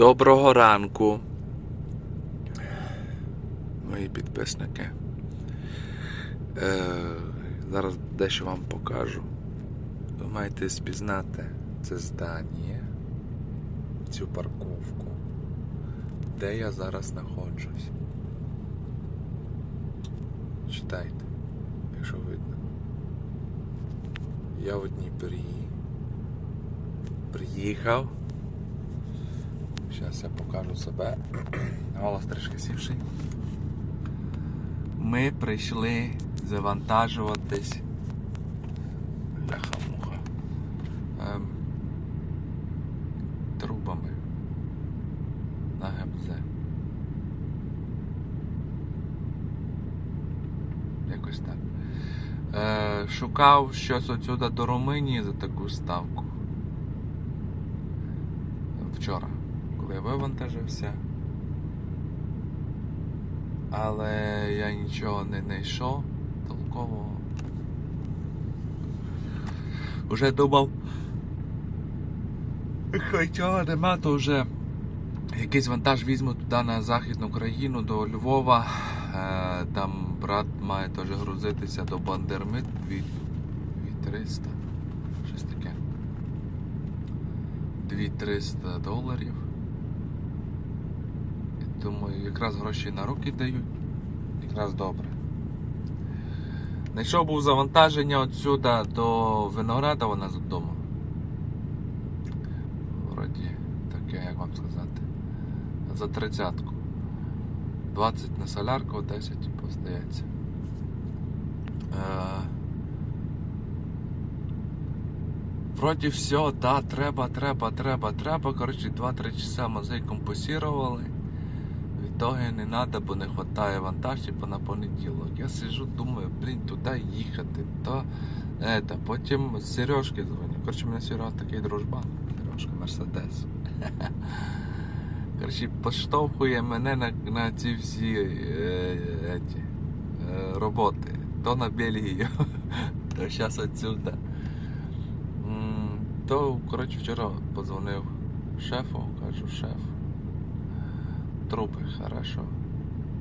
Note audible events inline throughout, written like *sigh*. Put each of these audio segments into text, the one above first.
Доброго ранку, мої підписники. Е, зараз дещо вам покажу. Ви маєте спізнати це здання, цю парковку, де я зараз знаходжусь. Читайте, якщо видно. Я в Дніпрі. Приїхав. Зараз я покажу себе. Голос трішки сівший. Ми прийшли завантажуватись. Бляха-муха. Ем, трубами на ГМЗ. Якось так. Е, шукав щось отсюди до Румунії за таку ставку. Вчора, коли вивантажився. Але я нічого не знайшов толкового. Уже думав. Цього нема, то вже якийсь вантаж візьму туди на Західну країну до Львова. Е, Там брат має теж грузитися до Бандермит 2300. Щось таке. 2300 доларів. Думаю, якраз гроші на руки дають. Якраз добре. Знайшов був завантаження отсюда до Винограда вона з дому. Вроді таке, як вам сказати. За тридцятку. 20 на солярку, 10 здається. Е, Вроді все, да, треба, треба, треба, треба. Коротше, 2-3 часа мозги компасірували. Відтоги не треба, бо не вистачає вантажів на понеділок. Я сижу, думаю, блін, туди їхати, то это. потім Сережки дзвоню. Коротше, мене Серега такий дружбан. Сережка Мерседес. *laughs* Коротше, поштовхує мене на, на ці всі е, еті, е, роботи. То на Бельгію, *laughs* то зараз отсюда. То, коротше, вчора подзвонив шефу, кажу, шеф. Трупи, хорошо.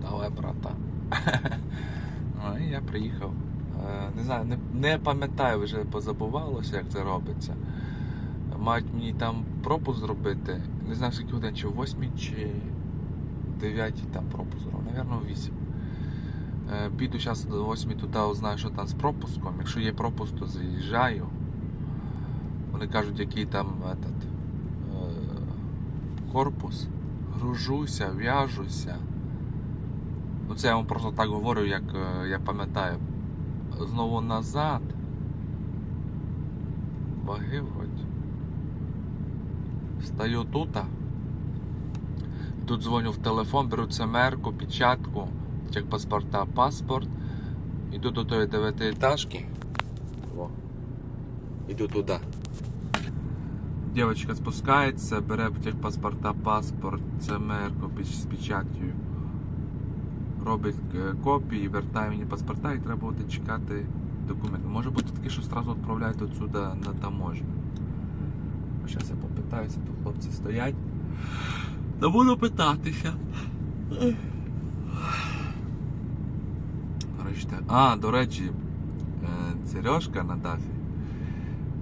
Давай, брата. *laughs* Ну, і я приїхав. Е, Не знаю, не, не пам'ятаю, вже позабувалося, як це робиться. Мають мені там пропуск зробити. Не знаю, скільки годин, чи в 8 чи в 9 там пропуск зробив. Навірно, в 8. Е, Піду зараз до 8 туди, узнаю, що там з пропуском. Якщо є пропуск, то заїжджаю. Вони кажуть, який там этот, е, корпус. Гружуся, в'яжуся. Ну це я вам просто так говорю, як е, я пам'ятаю. Знову назад. Ваги вроді. Стою тут. Тут дзвоню в телефон, беру цемерку, печатку, паспорта, паспорт. Іду до тої дев'ятиэтажки. Іду туди. Дівчинка спускається, бере техпаспорта, паспорт, піч- з печаттю. Робить е, копії, вертає мені паспорта і треба буде чекати документи. Може бути таке, що одразу відправляють отсюди на таможню. Зараз я попитаюся, тут хлопці стоять. Не буду питатися. А, до речі, е, Сережка на дафі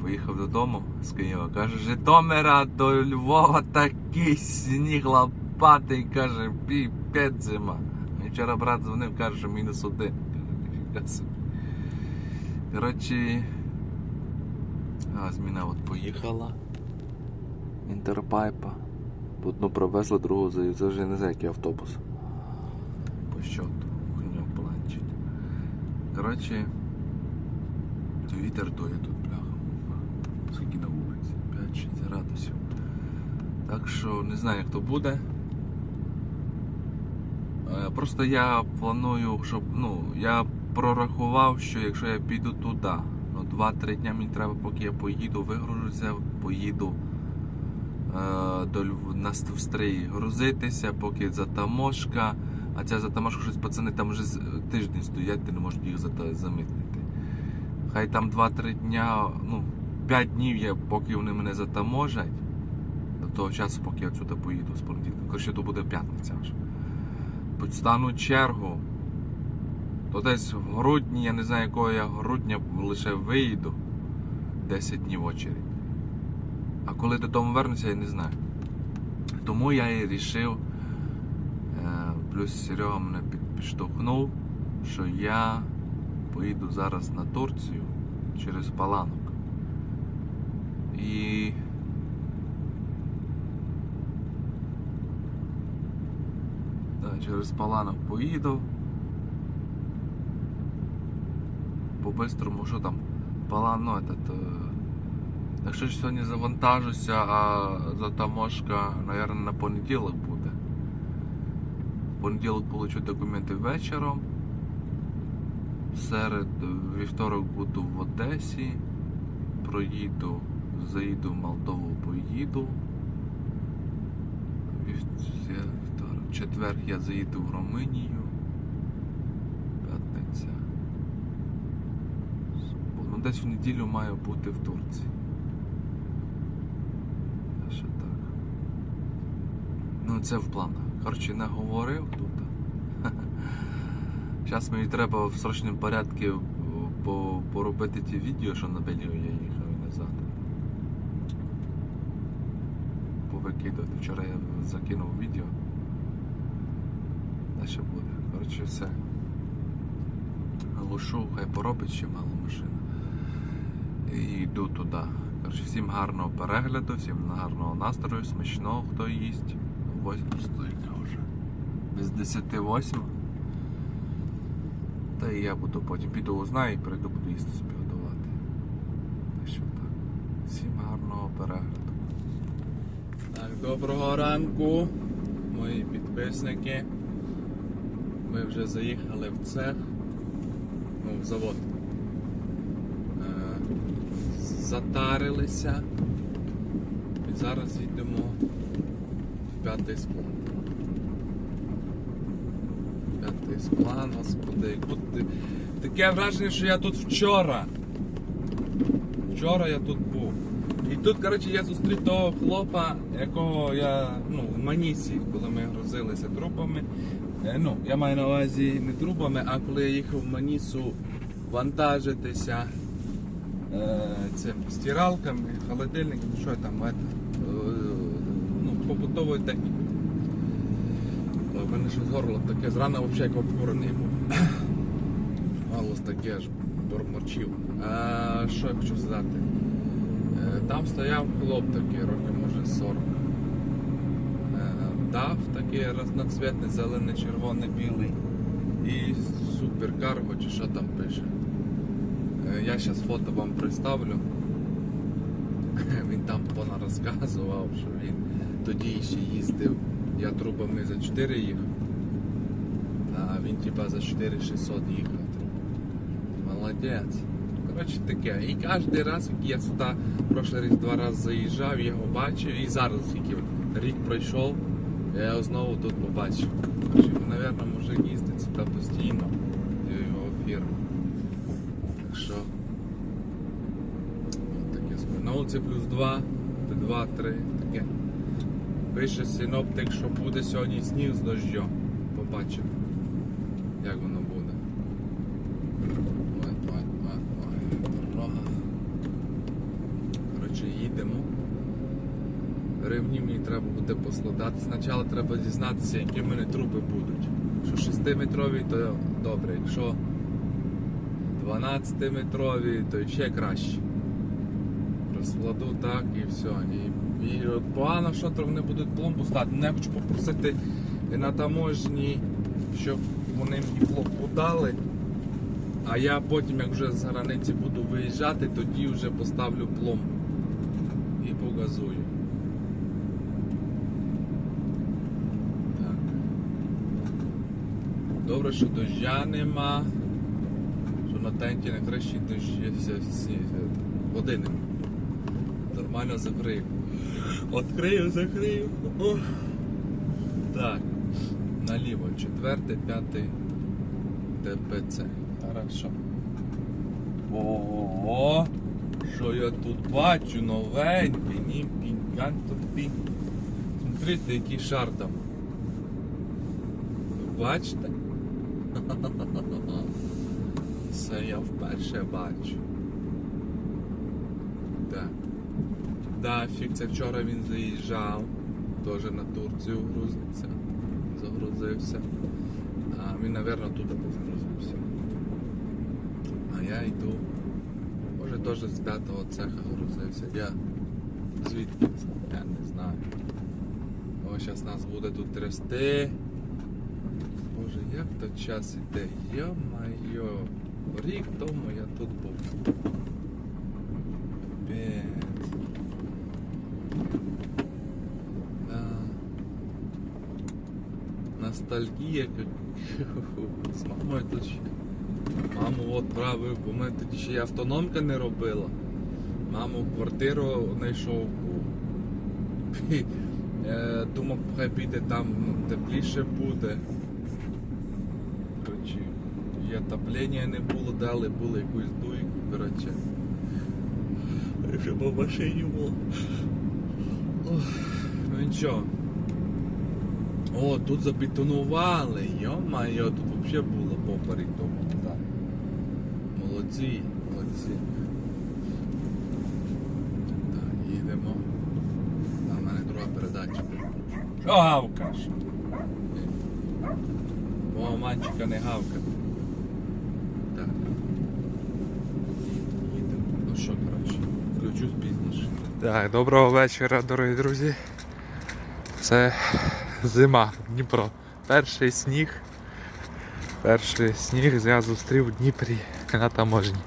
поїхав додому з Києва. Каже, Житомира до Львова такий сніг лопатий, каже, піпець зима. Мені вчора брат дзвонив, каже, що мінус один. Коротше, зміна от поїхала. Інтерпайпа. Одну привезли, другу це вже не знаю, який автобус. По щоту, хуйню планчить. Коротше, вітер дує тут, бляха. Скільки на вулиці? 5-6 градусів. Так що не знаю, як то буде. Е, Просто я планую, щоб ну, я прорахував, що якщо я піду туди, ну 2-3 дня мені треба, поки я поїду, вигружуся, поїду е, до на Стрий грузитися, поки затаможка. А ця затаможка щось пацани там вже тиждень стоять, ти не можеш їх замітнити. Хай там 2-3 дня, ну, 5 днів є, поки вони мене затаможать. До того часу, поки я отсюди поїду з понеділка. Коротше, то буде п'ятниця вже. Стану чергу. То десь в грудні, я не знаю, якого я грудня лише виїду. 10 днів очередь. А коли додому вернуся, я не знаю. Тому я і рішив, е, плюс Серега мене підштовхнув, що я поїду зараз на Турцію через Паланок. І да, через Паланок поїду. По-бистрому, що там? Палан, ну, этот, е, Якщо ж сьогодні завантажуся, а затаможка, мабуть, на понеділок буде. В понеділок получу документи вечором. Серед вівторок буду в Одесі. Проїду, заїду в Молдову, поїду. Я- четвер я заїду в Румунію. П'ятниця. Ну, десь в неділю маю бути в Турції. Ще так. Ну, це в планах. Коротше, не говорив тут. *laughs* Зараз мені треба в срочному порядку поробити ті відео, що на я їхав і назад. Повикидати. Вчора я закинув відео. Далі буде. Коротше, все. Глушу, хай поробить ще мало машина. І йду туди. Коротше, всім гарного перегляду, всім гарного настрою, смачного, хто їсть. Восьма стойка вже. Без 10 восьма. Та і я буду потім піду узнаю і прийду буду їсти собі готувати. Всім гарного перегляду. Доброго ранку, мої підписники. Ми вже заїхали в цех, ну, в завод. Е, затарилися. І зараз йдемо в п'ятий склад. П'ятий склад, господи, будто- таке враження, що я тут вчора. Вчора я тут був. І тут, коротше, я зустрів того хлопа, якого я ну, в Манісі, коли ми грузилися трупами. Е, Ну, я маю на увазі не трупами, а коли я їхав в Манісу вантажитися е, цим стиралками, холодильниками, що там, е, ну, побутовою технікою. В мене щось горло таке, зрана взагалі як обкурений був. *coughs* Голос таке аж бурморчив. А, що я хочу сказати? Там стояв хлоп такий, років може 40. Е, Дав такий разноцвітний, зелений, червоний, білий. І суперкарго, чи що там пише. Е, Я зараз фото вам представлю. *laughs* Він там понарозказував, що він тоді ще їздив. Я трубами за 4 їхав. А він типа за 4600 їхав. Молодець. Коротше таке. І кожен раз, як я сюди прошлий рік два рази заїжджав, я його бачив. І зараз, скільки рік пройшов, я його знову тут побачив. Мабуть, мужик їздить сюди постійно. Його фірма. Так що. таке собі. Ну, це плюс 2, 2, 3, таке. Пише синоптик, що буде сьогодні сніг з дощом. Побачимо, як воно буде. Коротше, їдемо. Ремні мені треба буде поскладати. Спочатку треба дізнатися, які в мене трупи будуть. Якщо 6-метрові, то добре. Якщо 12-метрові, то ще краще. Розкладу так і все. І, і погано, що вони будуть пломбу стати. Я хочу попросити на таможні, щоб вони мені пломбу дали. А я потім, як вже з границі буду виїжджати, тоді вже поставлю пломбу і погазую. Так. Добре, що дождя нема. Що на тенті на кращі дощі всі, води нема. Нормально закрию. Открию, закрию. Так. Наліво. Четвертий, п'ятий ТПЦ. Хорошо. О, Що я тут бачу новенький, ні пінькан тут пінь. Смотрите, який шар там. Бачите? *laughs* Це я вперше бачу. Так. Да, фік, це вчора він заїжджав. Теж на Турцію грузиться. Загрузився. А він, напевно, тут десь грузився. А я йду. Може теж з п'ятого цеха грузився. Я звідки? Я не знаю. О, зараз нас буде тут трясти. Боже, як то час іде? Йо-майо. Рік тому я тут був. Капець. Да. Ностальгія. *laughs* З мамою тут ще. Маму от правив, бо ми тоді ще й автономка не робила. Маму квартиру знайшов. *laughs* Е, Думав, хай піде там тепліше буде. Коротше, і отоплення не було, дали, було якусь дуйку, коротше. Щоб в машині було. Ну нічого. О, тут забетонували, йо-майо, тут взагалі було поперек тому. Молодці, молодці. Так, їдемо. А в мене друга передача. Що гавкаш? Мого манчика не гавка. Так. Їдемо. Ну що, коротше, включусь пізніше. Так, доброго вечора, дорогі друзі. Це зима, Дніпро. Перший сніг. Перший сніг я зустрів в Дніпрі на таможні.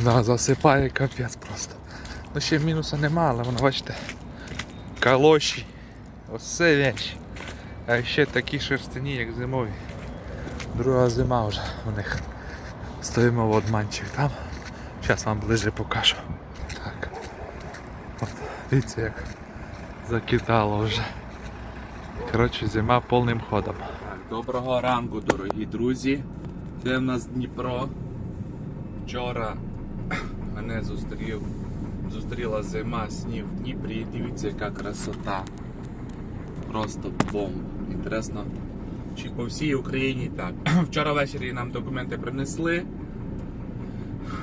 Да, засипає капець просто. Ну ще мінуса нема, але воно бачите. Калоші. Ось це. А ще такі шерстяні, як зимові. Друга зима вже у них. Стоїмо в одманчик там. Зараз вам ближче покажу. Так. От, дивіться як закидало вже. Коротше, зима повним ходом. Доброго ранку, дорогі друзі. Це в нас Дніпро. Вчора мене зустрів, зустріла зима, сніг в Дніпрі. Дивіться, яка красота. Просто бомба. Інтересно, чи по всій Україні так. *clears throat* Вчора ввечері нам документи принесли.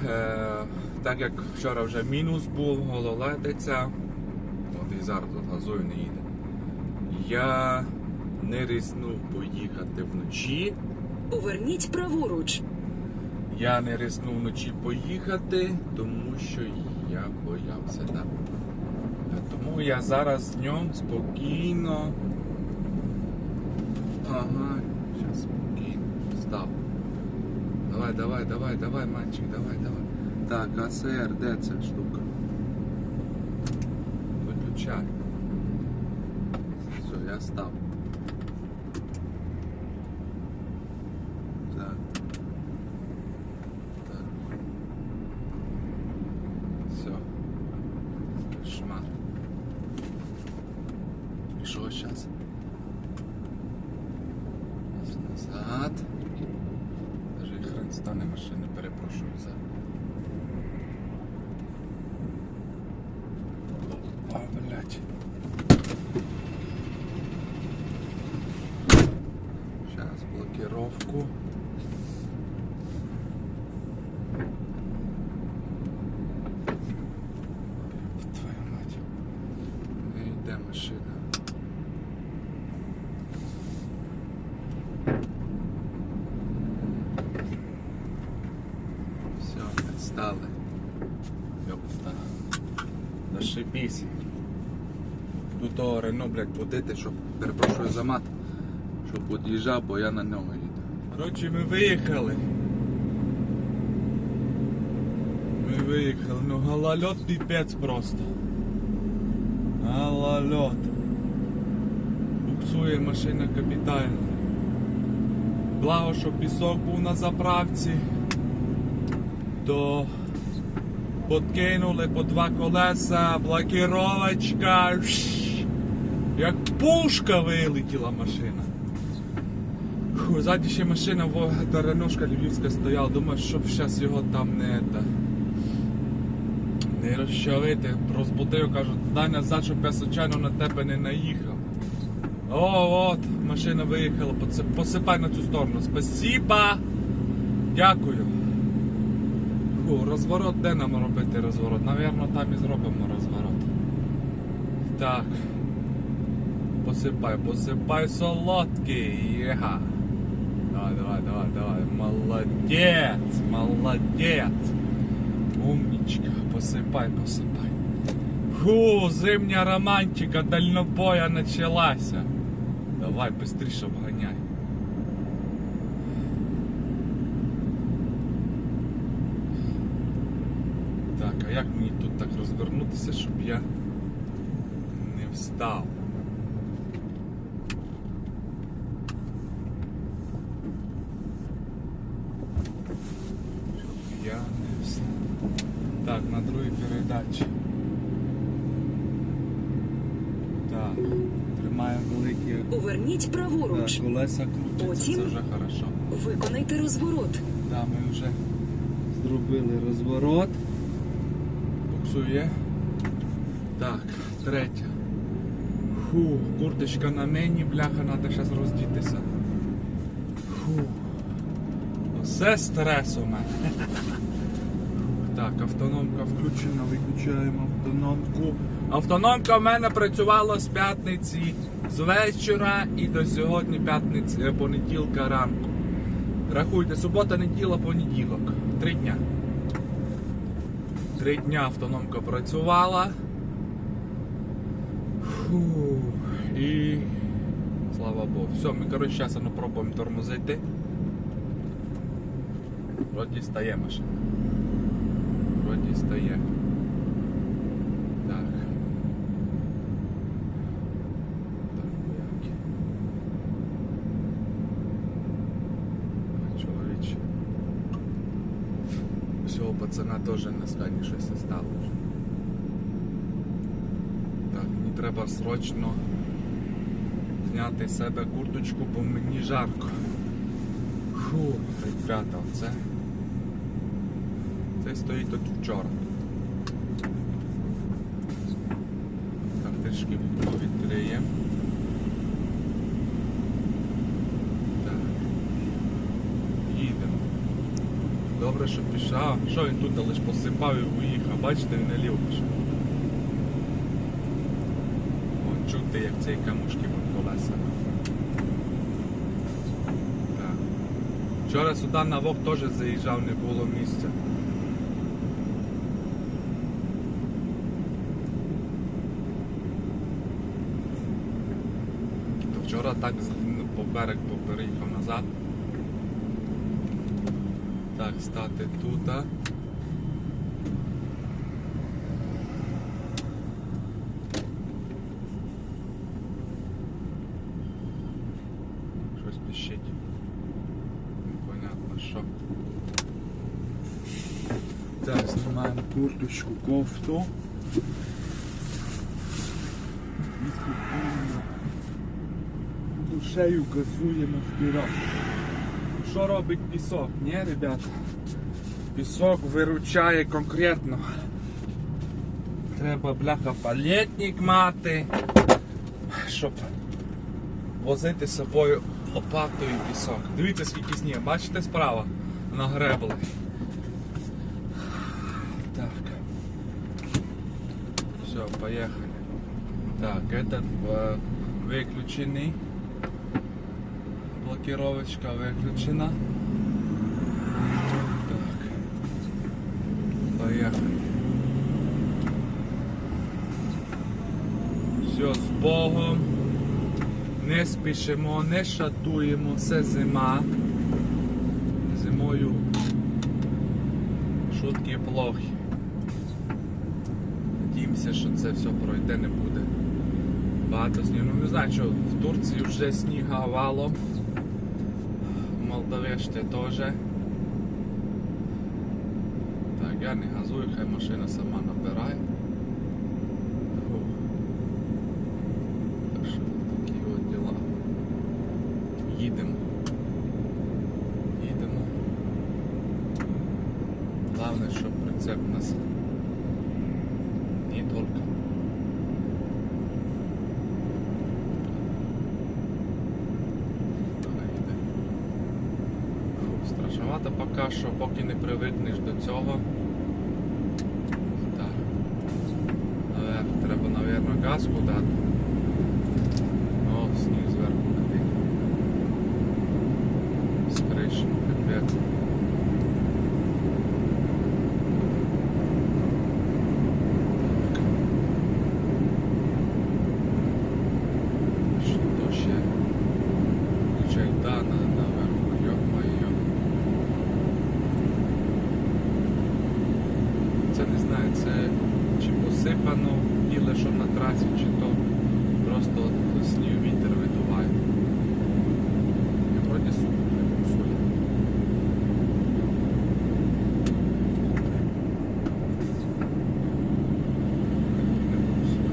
Е, так як вчора вже мінус був, гололедиця. От і зараз тут газою не їде. Я не рискнув поїхати вночі. Поверніть праворуч. Я не рискнув вночі поїхати, тому що я боявся. Да? Тому я зараз днем спокійно. Ага, зараз спокійно. Став. Давай, давай, давай, давай, мальчик, давай, давай. Так, АСР, де ця штука? Виключай. Все, я став. Так. Так. Все. Шмат. І що зараз? Назад. Даже і хрен стане машини, перепрошую за. О, блядь. Сейчас блокировку. Твою мать. Не йде машина. Все, стали. Йопта. Зашибісь. Тут того Рено, блядь, водити, щоб перепрошую за мат, щоб під'їжджав, бо я на нього їду. Коротше, ми виїхали. Ми виїхали, ну голольот піпець просто. Голольот. Буксує машина капітально. Благо, що пісок був на заправці, то подкинули по два колеса, блокировочка. Як пушка вилетіла машина. Фу, ще машина, во- та львівська стояла, думаю, щоб зараз його там не, та, Не розчавити, розбудив, кажу, дай назад, щоб я случайно на тебе не наїхав. О, от, машина виїхала, посипай на цю сторону. Спасіба! Дякую. Фу, розворот, де нам робити розворот? Навірно, там і зробимо розворот. Так. Посипай, посипай солодкий. Єга. Давай, давай, давай, давай. Молодець, молодець. Умничка, посипай, посипай. Фу, зимня романтика дальнобоя началася. Давай, быстріше обганяй. Так, а як мені тут так розвернутися, щоб я не встав? Щоб я не встав. Так, на другій передачі. Так, тримаємо великі Поверніть праворуч. так, колеса крутяться, Потім- це вже хорошо. Виконайте розворот. Да, ми вже зробили розворот. Буксує. Так, третя. Фу, курточка на мені, бляха, треба зараз роздітися. Фу. Все стрес у мене. Так, автономка включена, виключаємо автономку. Автономка в мене працювала з п'ятниці з вечора і до сьогодні п'ятниці, е, понеділка ранку. Рахуйте, субота, неділя, понеділок. Три дня. Три дня автономка працювала. Фу. І слава Богу. Все, ми коротше зараз ну, пробуємо тормозити. Вроді стає машина. Вроді стає. Так. Так, як? Так, чоловіче. Всього насправді щось стало. Так, мені треба срочно зняти з себе курточку, бо мені жарко. Фу, ребята, це... Це стоїть тут вчора. Так, трішки вікно відкриємо. Так. Їдемо. Добре, що пішов. Що він тут лише посипав і уїхав. Бачите, він не пішов. О, чути, як цей камушки по колеса. Так. Вчора сюди на вок теж заїжджав, не було місця. То вчора так по берег попереїхав назад. Так, стати тут. Щось пищить. Непонятно що. Так, знімаємо курточку, кофту. Душею газуємо вперед. Що робить пісок? Ні, ребята? Пісок виручає конкретно. Треба бляха палетник мати, щоб возити з собою лопату і пісок. Дивіться, скільки снігу. Бачите справа? Нагребли. Так. Все, поехали. Так, этот э, выключенный. Блокировочка выключена. Так. Поехали. Все, з Богом. Не спішимо, не шатуємо, все зима. Зимою шутки плохі. Надіємося, що це все пройде, не буде. Багато снігу. Ну не знаю, що в Турції вже сніга валом. В Молдавеште теж. Так, я не газую, хай машина сама набирає. Фу. Так що такі от діла. Їдемо. Їдемо. Головне, щоб прицеп нас страшновато поки що, поки не привикнеш до цього. Так. Наверх треба, мабуть, газку дати. О, сніг зверху летить. З криші, капець. Що то ще? Включай дана наверху, йо-моє. Це не знаю, це чи посипано біле, що на трасі, чи то просто от сніг вітер видуває. І вроді супер не буксує. Не буксує.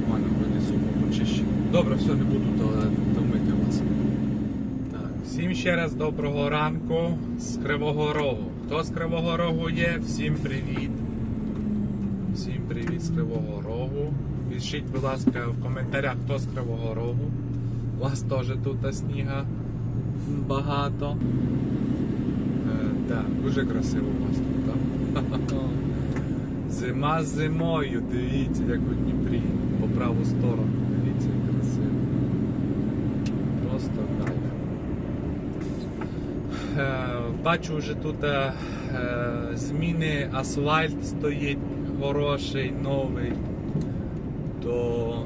Нормально, вроді супер почищено. Добре, все, не буду то- томити вас. Так, всім ще раз доброго ранку з Кривого Рогу. Хто з Кривого Рогу є, всім привіт. Всім привіт з Кривого Рогу. Пишіть, будь ласка, в коментарях, хто з Кривого Рогу. У вас теж тут сніга багато. Е, так, дуже красиво у вас тут. Так? Зима з зимою, дивіться, як у Дніпрі, по праву сторону. Дивіться, як красиво. Просто кайф. Е, Бачу вже тут е, е, зміни, асфальт стоїть хороший, новий. То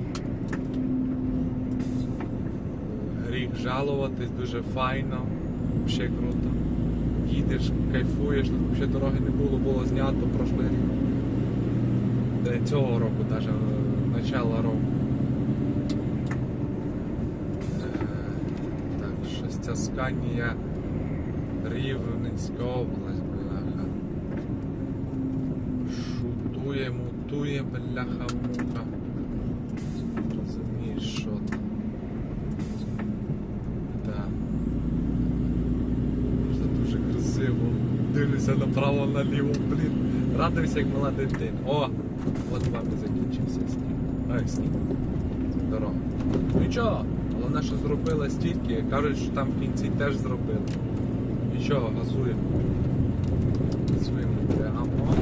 гріх жалуватись, дуже файно, взагалі круто. Їдеш, кайфуєш, тут взагалі дороги не було, було знято прошлий рік. Де цього року, навіть начало року. Е, Так, щось ця Сканія Рівненська область, бляха. Шутує, мутує, бляха муха. Розумієш, що. Так. Просто дуже красиво. Дивлюся направо наліво, блін. Радуюся, як мала дитина. О! От вам і закінчився сніг. Ай, сніг. Це дорога. Ну Нічого, головне, що зробили стільки. Кажуть, що там в кінці теж зробили. Нічого, газуємо. Газуємо прямо.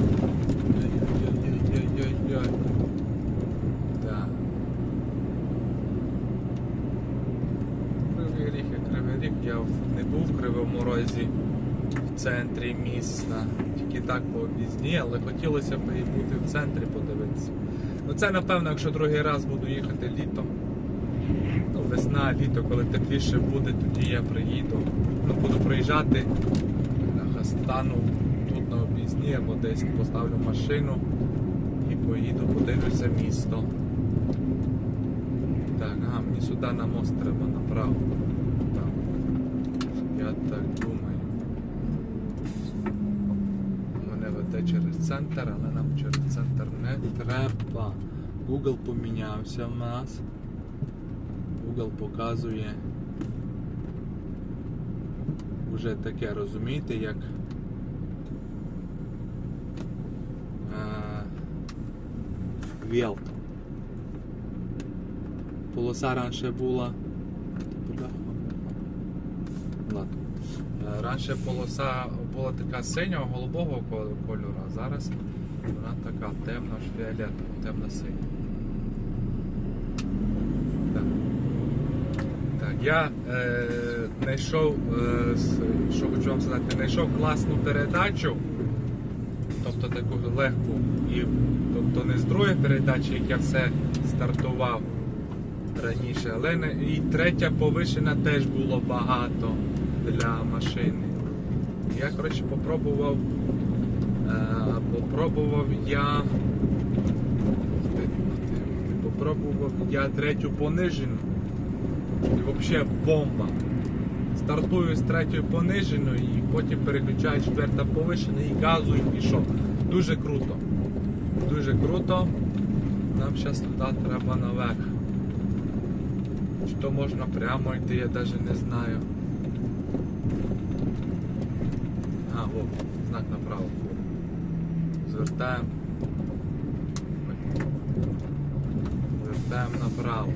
Так. Кривий ріг і кривий ріг. Я не був в Кривому Розі в центрі міста. Тільки так по об'їзні, але хотілося б і бути в центрі подивитися. Ну це напевно, якщо другий раз буду їхати літом. Ну, весна, літо, коли тепліше буде, тоді я приїду. Ну, буду приїжджати, стану тут на об'їзні або десь поставлю машину і поїду, подивлюся місто. Так, ага, мені сюди на мост треба направо. Так. Я так думаю. Мене веде через центр, але нам через центр не треба. Google помінявся в нас. Google показує вже таке, розумієте, як е, Велт. Полоса раніше була. Е, Раніше полоса була така синього, голубого кольору, а зараз вона така темно аж фіолетова, темно-синя. Так. Так, я е, знайшов, е, що хочу вам сказати, знайшов класну передачу, тобто таку легку, і, тобто не з другої передачі, як я все стартував раніше, але не, і третя повишена теж було багато для машини. Я, коротше, попробував, е, попробував я. Попробував я третю понижену. Взагалі бомба. Стартую з третьої пониженої і потім переключаю четверта повишена і газу і пішов. Дуже круто. Дуже круто. Нам зараз туди треба наверх. Чи то можна прямо йти, я навіть не знаю. А, о, знак направо. Звертаємо. Звертаємо направо.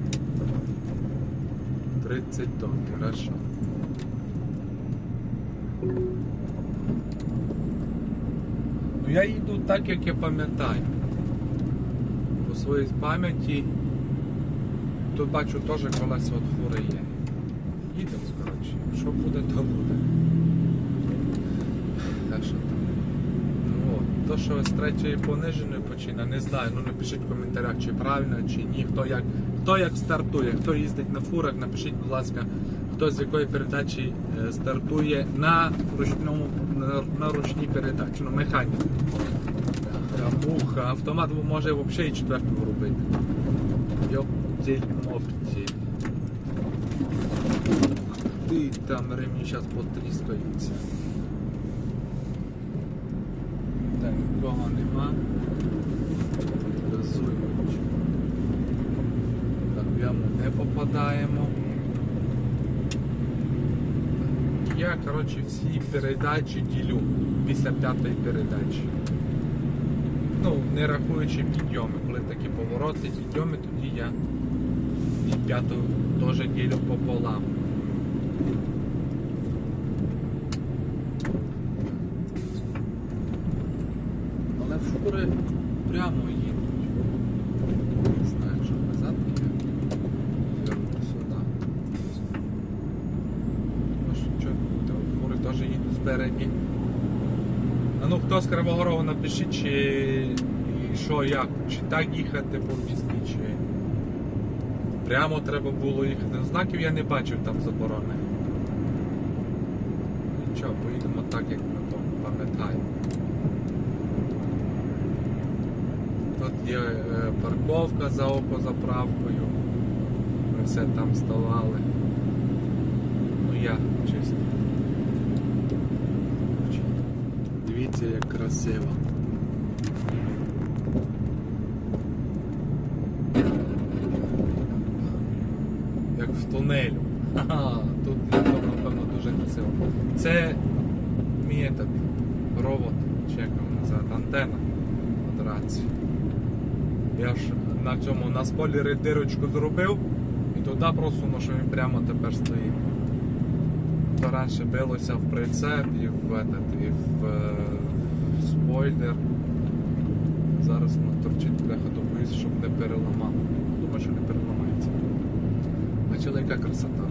30 тонн, хорошо. Ну я їду так, як я пам'ятаю. По своїй пам'яті тут бачу теж колесо от фури є. Їдемо, коротше. Що буде, то буде. Так що там. Ну, от. То, що з третьої пониженої почина, не знаю. Ну напишіть в коментарях, чи правильно, чи ні. Хто як, хто як стартує, хто їздить на фурах, напишіть, будь ласка, хто з якої передачі е, стартує на ручному на, ручній передачі, ну механіку. Бляха, Муха, автомат може взагалі і четверту робити. Йоптіль моптіль. Ти там ремні зараз потріскаються. Так, нікого нема. Газуємо. Так, в яму не попадаємо. Я, коротше, всі передачі ділю після п'ятої передачі. Ну, не рахуючи підйоми, коли такі повороти, підйоми, тоді я і п'яту теж ділю пополам. Але фури прямо їдуть. Не знаю, що назад. Звернути сюди. Що, фури теж їдуть спереді. А ну хто з Кривого Рогу напишіть, чи що як, чи так їхати по пісні, чи прямо треба було їхати. Ну, Знаків я не бачив там заборони. Нічого, поїдемо так, як ми то пам'ятаємо. Тут є е, парковка за окозаправкою. Ми все там ставали. Ну я чисто. Дивіться, як красиво. Як в тунелю. Ха-ха, тут напевно, дуже красиво. Це мій чи як його називати, антенна від рації. Я ж на цьому на спойлері дирочку зробив і туди просунув, що він прямо тепер стоїть. То раніше билося в прицеп і в, этот, і в, е, в спойлер. Зараз воно торчить бляха до боюсь, щоб не переламало. Думаю, що не переламається. Бачили, яка красота.